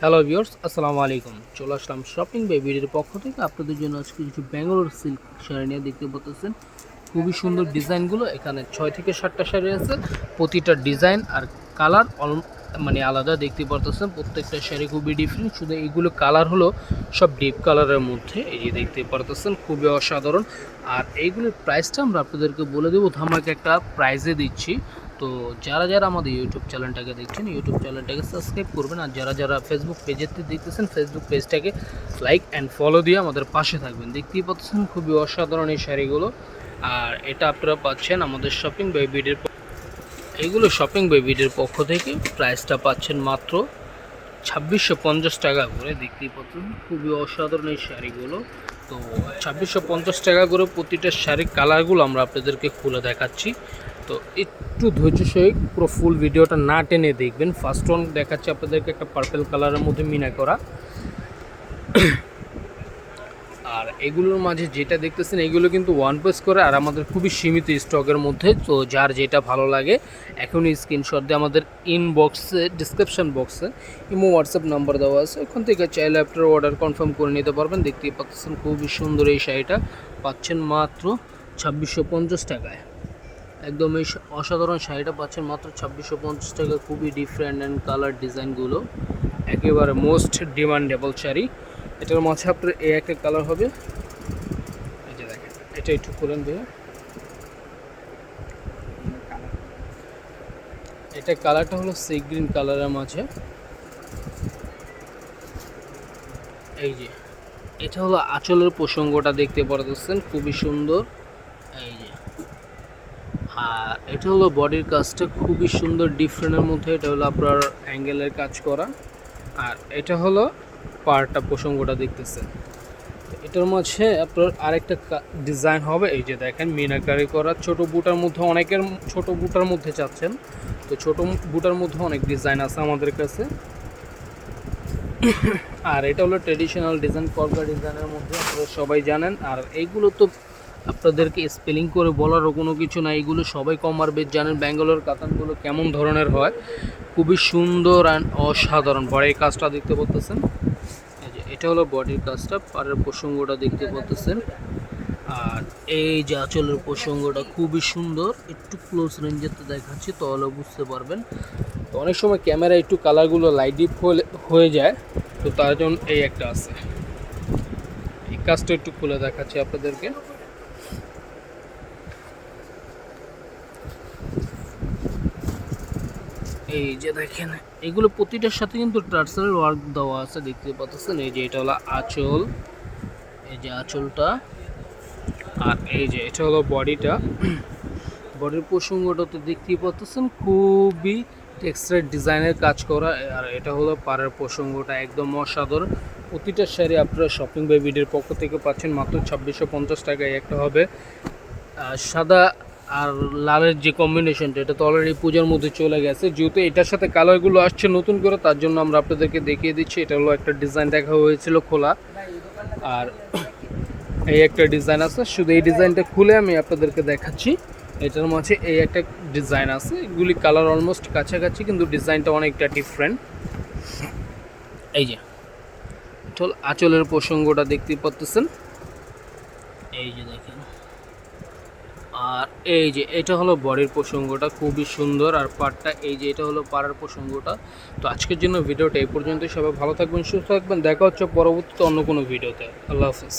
Hello viewers আসসালামু আলাইকুম। চলে আসলাম শপিং বেবির পক্ষ থেকে। আপনাদের জন্য আজকে কিছু ব্যাঙ্গালোর সিল্ক শাড়ি নিয়ে দেখতে পাচ্ছেন। খুবই সুন্দর ডিজাইনগুলো। এখানে ছয় থেকে সাতটা শাড়ি আছে। প্রতিটা ডিজাইন আর কালার অল মানে আলাদা দেখতে পারতেছেন প্রত্যেকটা শাড়ি খুবই ডিফারেন্ট শুধু এইগুলো কালার হলো সব ডিপ কালারের মধ্যে। এই যে দেখতে পারতেছেন খুবই অসাধারণ। আর এইগুলোর প্রাইসটা আমরা আপনাদেরকে বলে দেবো। ধামাকে একটা প্রাইজে দিচ্ছি। তো যারা যারা আমাদের ইউটিউব চ্যানেলটাকে দেখছেন ইউটিউব চ্যানেলটাকে সাবস্ক্রাইব করবেন। আর যারা যারা ফেসবুক পেজেতে দেখতেছেন ফেসবুক পেজটাকে লাইক অ্যান্ড ফলো দিয়ে আমাদের পাশে থাকবেন। দেখতেই পাচ্ছেন খুবই অসাধারণ এই শাড়িগুলো। আর এটা আপনারা পাচ্ছেন আমাদের শপিং বেবিডের এইগুলো শপিং বেবিডের পক্ষ থেকে। প্রাইসটা পাচ্ছেন মাত্র ছাব্বিশশো পঞ্চাশ টাকা করে। দেখতেই পাচ্ছেন খুবই অসাধারণ এই শাড়িগুলো। তো ছাব্বিশশো পঞ্চাশ টাকা করে প্রতিটা শাড়ির কালারগুলো আমরা আপনাদেরকে খুলে দেখাচ্ছি। তো একটু ধৈর্য সহিত পুরো ফুল ভিডিওটা না টেনে দেখবেন। ফার্স্ট ওয়ান দেখাচ্ছি আপনাদেরকে একটা পার্পেল কালারের মধ্যে মিনা করা। আর এগুলোর মাঝে যেটা দেখতেছেন, এগুলো কিন্তু ওয়ান পিস করে আর আমাদের খুবই সীমিত স্টকের মধ্যে। তো যার যেটা ভালো লাগে, এখনই স্ক্রিনশট দিয়ে আমাদের ইনবক্সে ডিসক্রিপশন বক্সে ইমো হোয়াটসঅ্যাপ নাম্বার দেওয়া আছে। ওখান থেকে চাইলে আপনার অর্ডার কনফার্ম করে নিতে পারবেন। দেখতেই পাচ্ছেন খুবই সুন্দর এই শাড়িটা। পাচ্ছেন মাত্র ছাব্বিশশো পঞ্চাশ টাকায়। একদম এই অসাধারণ শাড়িটা পাচ্ছেন মাত্র ছাব্বিশশো পঞ্চাশ টাকা, খুবই ডিফারেন্ট অ্যান্ড কালার ডিজাইনগুলো একেবারে মোস্ট ডিমান্ডেবল শাড়ি। এটার মাঝে আপনার এই একটা কালার হবে। এই যে দেখেন, এটা একটু খুলেন দিয়ে এটা কালারটা হলো সি গ্রিন কালারের মাঝে। এই যে, এটা হলো আঁচলের প্রসঙ্গটা দেখতে পারতেছেন, খুবই সুন্দর। আর এটা হলো বডির কাজটা খুবই সুন্দর ডিফারেন্টের মধ্যে। এটা হলো আপনার অ্যাঙ্গেলের কাজ করা। আর এটা হলো পার্টটা প্রসঙ্গটা দেখতেছেন। এটার মাঝে আপনার আরেকটা ডিজাইন হবে। এই যে দেখেন, মিনাকারি করা। ছোট বুটার মধ্যে অনেকের, ছোট বুটার মধ্যে চাচ্ছেন। তো ছোট বুটার মধ্যে অনেক ডিজাইন আছে আমাদের কাছে। আর এটা হলো ট্রেডিশনাল ডিজাইন কলকা ডিজাইনের মধ্যে আপনারা সবাই জানেন। আর এইগুলো তো আপনাদেরকে স্পেলিং করে বলারও কোনো কিছু না এগুলো সবাই কমার বেশ জানেন ব্যাঙ্গালোর, কাতানগুলো কেমন ধরনের হয়। খুবই সুন্দর অ্যান্ড অসাধারণ। বড় এই কাজটা দেখতে যে, এটা হলো বডির কাজটা, পাড়ের প্রসঙ্গটা দেখতে পাচ্ছেন আর এই যে আঁচলের প্রসঙ্গটা খুবই সুন্দর। একটু ক্লোজ রেঞ্জেতে দেখাচ্ছি, তাহলে বুঝতে পারবেন। তো অনেক সময় ক্যামেরা একটু কালারগুলো লাইট ডিপ হয়ে যায়। তো তার জন্য এই একটা আছে। এই কাজটা একটু খুলে দেখাচ্ছি আপনাদেরকে। এই যে দেখেন, এগুলো প্রতিটার সাথে কিন্তু টার্সারের ওয়ার্ক দেওয়া আছে, দেখতে পাচ্ছেন? এই যে এটা হলো আঁচল। এই যে আঁচলটা। আর এই যে এটা হলো বডিটা। বডির প্রসঙ্গটা তো দেখতেই পাচ্ছেন, খুবই টেক্সটাইল ডিজাইনের কাজ করা। আর এটা হলো পাড়ের প্রসঙ্গটা, একদম অসাধারণ। প্রতিটা শাড়ি আপনারা শপিং বাই বেবিডের পক্ষ থেকে পাচ্ছেন, মাত্র ছাব্বিশশো পঞ্চাশ টাকায়। একটা হবে সাদা আর লালের যে কম্বিনেশনটা এটা তো অলরেডি পূজার মধ্যে চলে গেছে। যেহেতু এটার সাথে কালারগুলো আসছে নতুন করে, তার জন্য আমরা আপনাদেরকে দেখিয়ে দিচ্ছি। এটা হলো একটা ডিজাইন দেখা হয়েছিল খোলা। আর এই একটা ডিজাইন আছে। শুধু এই ডিজাইনটা খুলে আমি আপনাদেরকে দেখাচ্ছি। এটার মাঝে এই একটা ডিজাইন আছে। এগুলি কালার অলমোস্ট কাছাকাছি, কিন্তু ডিজাইনটা অনেকটা ডিফারেন্ট এই যে আঁচলের প্রসঙ্গটা দেখতে পাচ্ছেন এই যে দেখেন। আর এই যে, এটা হলো বডির প্রসঙ্গটা, খুবই সুন্দর। আর পাটটা এই যে, এটা হলো পাড়ার প্রসঙ্গটা। তো আজকের জন্য ভিডিওটা এই পর্যন্ত সবাই ভালো থাকবেন, সুস্থ থাকবেন। দেখা হচ্ছে পরবর্তীতে অন্য কোনো ভিডিওতে। আল্লাহ হাফিজ।